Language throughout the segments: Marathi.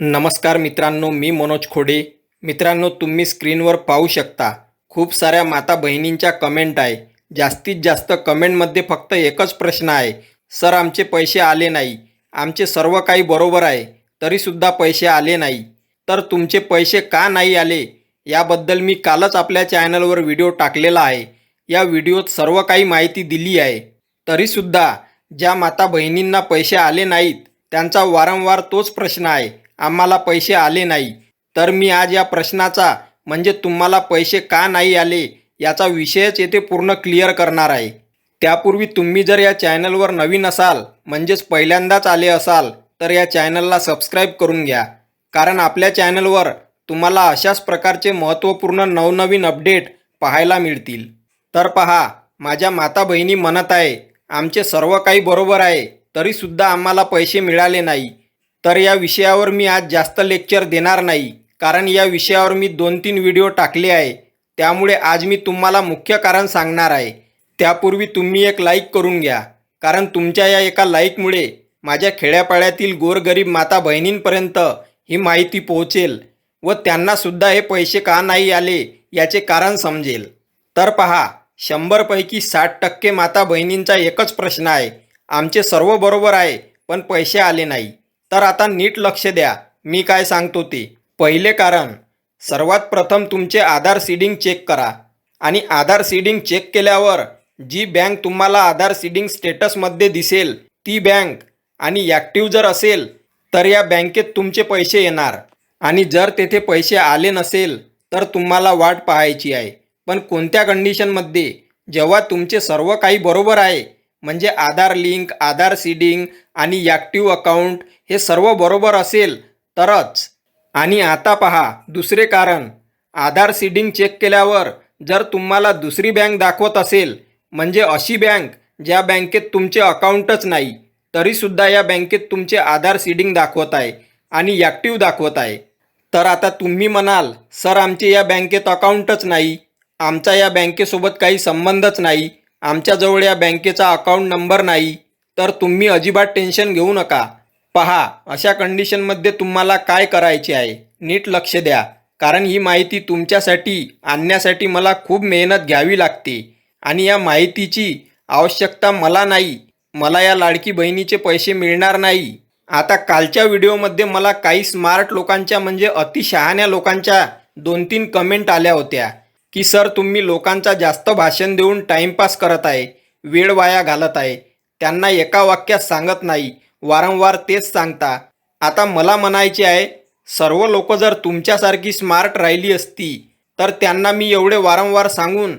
नमस्कार मित्रांनो मी मनोज खोडे. मित्रांनो तुम्ही स्क्रीनवर पाहू शकता खूप साऱ्या माता बहिणींच्या कमेंट आहे. जास्तीत जास्त कमेंटमध्ये फक्त एकच प्रश्न आहे सर आमचे पैसे आले नाही. आमचे सर्व काही बरोबर आहे तरीसुद्धा पैसे आले नाही. तर तुमचे पैसे का नाही आले? याबद्दल मी कालच आपल्या चॅनलवर व्हिडिओ टाकलेला आहे. या व्हिडिओत सर्व काही माहिती दिली आहे. तरीसुद्धा ज्या माता बहिणींना पैसे आले नाहीत त्यांचा वारंवार तोच प्रश्न आहे. आम्हाला पैसे आले नाही. तर मी आज या प्रश्नाचा म्हणजे तुम्हाला पैसे का नाही आले याचा विषयच येथे पूर्ण क्लिअर करणार आहे. त्यापूर्वी तुम्ही जर या चॅनलवर नवीन असाल म्हणजेच पहिल्यांदाच आले असाल तर या चॅनलला सबस्क्राईब करून घ्या. कारण आपल्या चॅनलवर तुम्हाला अशाच प्रकारचे महत्त्वपूर्ण नवनवीन अपडेट पाहायला मिळतील. तर पहा माझ्या माता बहिणी म्हणत आहे आमचे सर्व काही बरोबर आहे तरीसुद्धा आम्हाला पैसे मिळाले नाही. तर या विषयावर मी आज जास्त लेक्चर देणार नाही कारण या विषयावर मी दोन तीन व्हिडिओ टाकले आहे. त्यामुळे आज मी तुम्हाला मुख्य कारण सांगणार आहे. त्यापूर्वी तुम्ही एक लाईक करून घ्या कारण तुमच्या या एका लाईकमुळे माझ्या खेड्यापाड्यातील गोरगरीब माता बहिणींपर्यंत ही माहिती पोहोचेल व त्यांनासुद्धा हे पैसे का नाही आले याचे कारण समजेल. तर पहा शंभरपैकी साठ टक्के माता बहिणींचा एकच प्रश्न आहे. आमचे सर्व बरोबर आहे पण पैसे आले नाही. तर आता नीट लक्ष द्या. मी काय सांगतो ते. पहिले कारण सर्वात प्रथम तुमचे आधार सीडिंग चेक करा. आणि आधार सीडिंग चेक केल्यावर जी बँक तुम्हाला आधार सीडिंग स्टेटसमध्ये दिसेल ती बँक. आणि ॲक्टिव्ह जर असेल तर या बँकेत तुमचे पैसे येणार. आणि जर तेथे पैसे आले नसेल तर तुम्हाला वाट पाहायची आहे. पण कोणत्या कंडिशनमध्ये? जेव्हा तुमचे सर्व काही बरोबर आहे म्हणजे आधार लिंक आधार सीडिंग आणि ॲक्टिव्ह अकाउंट हे सर्व बरोबर असेल तरच. आणि आता पहा दुसरे कारण. आधार सीडिंग चेक केल्यावर जर तुम्हाला दुसरी बँक दाखवत असेल म्हणजे अशी बँक ज्या बँकेत तुमचे अकाउंटच नाही तरीसुद्धा या बँकेत तुमचे आधार सीडिंग दाखवत आहे आणि ॲक्टिव्ह दाखवत आहे. तर आता तुम्ही म्हणाल सर आमचे या बँकेत अकाउंटच नाही. आमचा या बँकेसोबत काही संबंधच नाही. आमच्याजवळ या बँकेचा अकाउंट नंबर नाही तर तुम्ही अजिबात टेन्शन घेऊ नका. पहा अशा कंडिशनमध्ये तुम्हाला काय करायचे आहे? नीट लक्ष द्या कारण ही माहिती तुमच्यासाठी आणण्यासाठी मला खूप मेहनत घ्यावी लागते. आणि या माहितीची आवश्यकता मला नाही. मला या लाडकी बहिणीचे पैसे मिळणार नाही. आता कालच्या व्हिडिओमध्ये मला काही स्मार्ट लोकांच्या म्हणजे अतिशहाण्या लोकांच्या दोन तीन कमेंट आल्या होत्या. की सर तुम्ही लोकांचा जास्त भाषण देऊन टाईमपास करत आहे वेळ वाया घालत आहे. त्यांना एका वाक्यात सांगत नाही वारंवार तेच सांगता. आता मला म्हणायचे आहे सर्व लोक जर तुमच्यासारखी स्मार्ट राहिली असती तर त्यांना मी एवढे वारंवार सांगून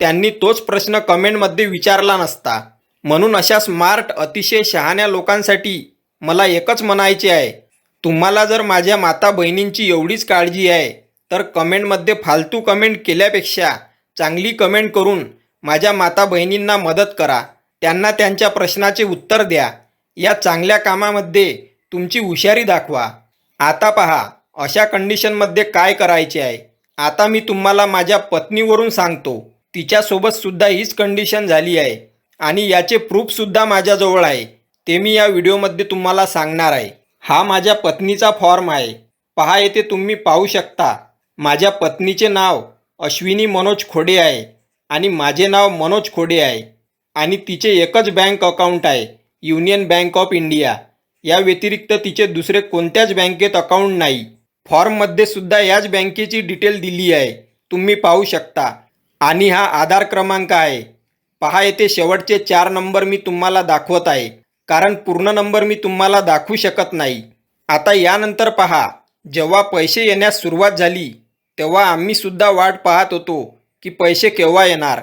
त्यांनी तोच प्रश्न कमेंटमध्ये विचारला नसता. म्हणून अशा स्मार्ट अतिशय शहाण्या लोकांसाठी मला एकच म्हणायचे आहे तुम्हाला जर माझ्या माता बहिणींची एवढीच काळजी आहे तर कमेंटमध्ये फालतू कमेंट केल्यापेक्षा चांगली कमेंट करून माझ्या माता बहिणींना मदत करा. त्यांना त्यांच्या प्रश्नाचे उत्तर द्या. या चांगल्या कामामध्ये तुमची हुशारी दाखवा. आता पहा अशा कंडिशनमध्ये काय करायचे आहे? आता मी तुम्हाला माझ्या पत्नीवरून सांगतो. तिच्यासोबतसुद्धा हीच कंडिशन झाली आहे. आणि याचे प्रूफसुद्धा माझ्याजवळ आहे. ते मी या व्हिडिओमध्ये तुम्हाला सांगणार आहे. हा माझ्या पत्नीचा फॉर्म आहे. पहा येथे तुम्ही पाहू शकता. माझ्या पत्नीचे नाव अश्विनी मनोज खोडे आहे आणि माझे नाव मनोज खोडे आहे आणि तिचे एकच बँक अकाउंट आहे युनियन बँक ऑफ इंडिया. या व्यतिरिक्त तिचे दुसरे कोणत्याच बँकेत अकाउंट नाही. फॉर्ममध्ये सुद्धा याच बँकेची डिटेल दिली आहे. तुम्ही पाहू शकता. आणि हा आधार क्रमांक आहे. पहा येथे शेवटचे चार नंबर मी तुम्हाला दाखवत आहे. कारण पूर्ण नंबर मी तुम्हाला दाखवू शकत नाही. आता यानंतर पहा जेव्हा पैसे येण्यास सुरुवात झाली तेव्हा आम्ही सुद्धा वाट पाहत होतो की पैसे केव्हा येणार?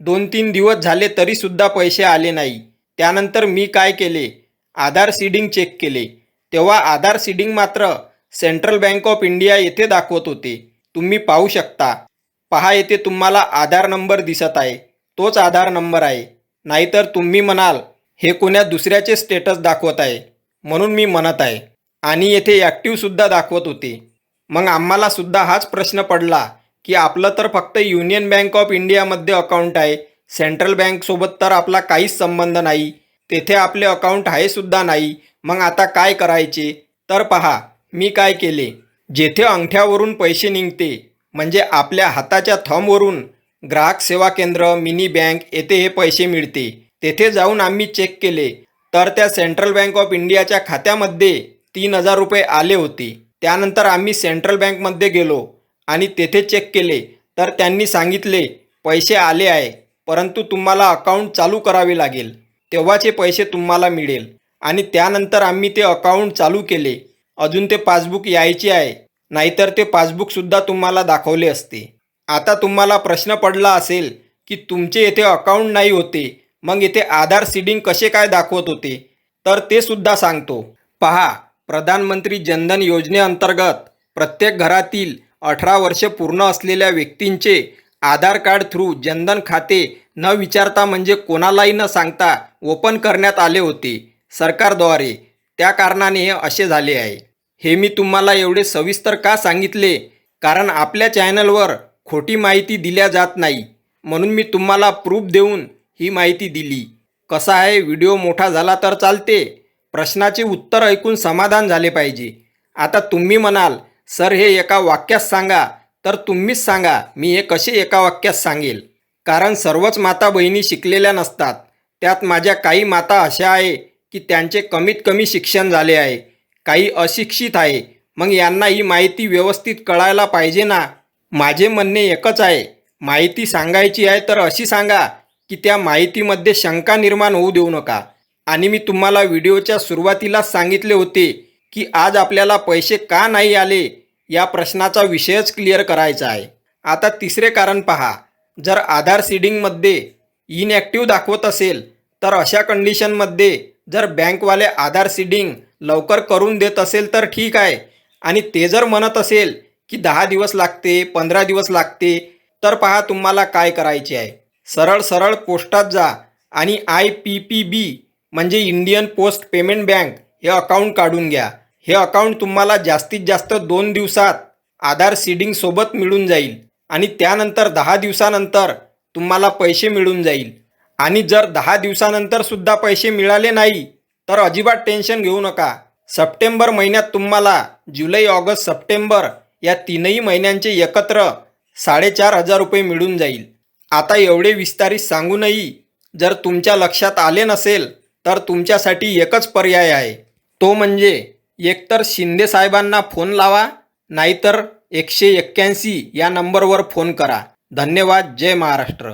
दोन तीन दिवस झाले तरीसुद्धा पैसे आले नाही. त्यानंतर मी काय केले? आधार सीडिंग चेक केले. तेव्हा आधार सीडिंग मात्र सेंट्रल बँक ऑफ इंडिया येथे दाखवत होते. तुम्ही पाहू शकता. पहा येथे तुम्हाला आधार नंबर दिसत आहे. तोच आधार नंबर आहे. नाहीतर तुम्ही म्हणाल हे कोण्या दुसऱ्याचे स्टेटस दाखवत आहे? म्हणून मी म्हणत आहे. आणि येथे ॲक्टिव्हसुद्धा दाखवत होते. मग आम्हाला सुद्धा हाच प्रश्न पडला की आपलं तर फक्त युनियन बँक ऑफ इंडियामध्ये अकाउंट आहे. सेंट्रल बँकसोबत तर आपला काहीच संबंध नाही. तेथे आपले अकाउंट आहे सुद्धा नाही. मग आता काय करायचे? तर पहा मी काय केले? जेथे अंगठ्यावरून पैसे निघते म्हणजे आपल्या हाताच्या थंबवरून ग्राहक सेवा केंद्र मिनी बँक येथे हे पैसे मिळते. तेथे जाऊन आम्ही चेक केले. तर त्या सेंट्रल बँक ऑफ इंडियाच्या खात्यामध्ये तीन हजार रुपये आले होते. त्यानंतर आम्ही सेंट्रल बँकमध्ये गेलो आणि तेथे चेक केले. तर त्यांनी सांगितले पैसे आले आहे परंतु तुम्हाला अकाउंट चालू करावे लागेल. तेव्हाचे पैसे तुम्हाला मिळेल. आणि त्यानंतर आम्ही ते अकाउंट चालू केले. अजून ते पासबुक यायचे आहे नाहीतर ते पासबुकसुद्धा तुम्हाला दाखवले असते. आता तुम्हाला प्रश्न पडला असेल की तुमचे येथे अकाउंट नाही होते मग येथे आधार सीडिंग कसे काय दाखवत होते? तर ते सुद्धा सांगतो. पहा प्रधानमंत्री जनधन योजनेअंतर्गत प्रत्येक घरातील अठरा वर्ष पूर्ण असलेल्या व्यक्तींचे आधार कार्ड थ्रू जनधन खाते न विचारता म्हणजे कोणालाही न सांगता ओपन करण्यात आले होते सरकारद्वारे. त्या कारणाने हे असे झाले आहे. हे मी तुम्हाला एवढे सविस्तर का सांगितले? कारण आपल्या चॅनलवर खोटी माहिती दिल्या जात नाही. म्हणून मी तुम्हाला प्रूफ देऊन ही माहिती दिली. कसा आहे? व्हिडिओ मोठा झाला तर चालते. प्रश्नाचे उत्तर ऐकून समाधान झाले पाहिजे. आता तुम्ही म्हणाल सर हे एका वाक्यात सांगा. तर तुम्हीच सांगा मी हे कसे एका वाक्यात सांगेल? कारण सर्वच माता बहिणी शिकलेल्या नसतात. त्यात माझ्या काही माता अशा आहे की त्यांचे कमीत कमी शिक्षण झाले आहे. काही अशिक्षित आहे. मग यांना ही माहिती व्यवस्थित कळायला पाहिजे ना? माझे म्हणणे एकच आहे. माहिती सांगायची आहे तर अशी सांगा की त्या माहितीमध्ये शंका निर्माण होऊ देऊ नका. आणि मी तुम्हाला व्हिडिओच्या सुरुवातीला सांगितले होते की आज आपल्याला पैसे का नाही आले या प्रश्नाचा विषयच क्लिअर करायचा आहे. आता तिसरे कारण पहा. जर आधार सीडिंगमध्ये इनॲक्टिव्ह दाखवत असेल तर अशा कंडिशनमध्ये जर बँकवाले आधार सीडिंग लवकर करून देत असेल तर ठीक आहे. आणि ते जर म्हणत असेल की दहा दिवस लागते पंधरा दिवस लागते तर पहा तुम्हाला काय करायचे आहे. सरळ सरळ पोस्टात जा आणि आय पी पी बी म्हणजे इंडियन पोस्ट पेमेंट बँक हे अकाउंट काढून घ्या. हे अकाउंट तुम्हाला जास्तीत जास्त दोन दिवसात आधार सीडिंगसोबत मिळून जाईल आणि त्यानंतर दहा दिवसानंतर तुम्हाला पैसे मिळून जाईल. आणि जर दहा दिवसानंतर सुद्धा पैसे मिळाले नाही तर अजिबात टेन्शन घेऊ नका. सप्टेंबर महिन्यात तुम्हाला जुलै ऑगस्ट सप्टेंबर या तीनही महिन्यांचे एकत्र साडेचार हजार रुपये मिळून जाईल. आता एवढे विस्तारित सांगूनही जर तुमच्या लक्षात आले नसेल तर तुमच्यासाठी एकच पर्याय आहे. तो म्हणजे एकतर शिंदे साहेबांना फोन लावा नाहीतर एकशे एक्क्याऐंशी या नंबरवर फोन करा. धन्यवाद. जय महाराष्ट्र.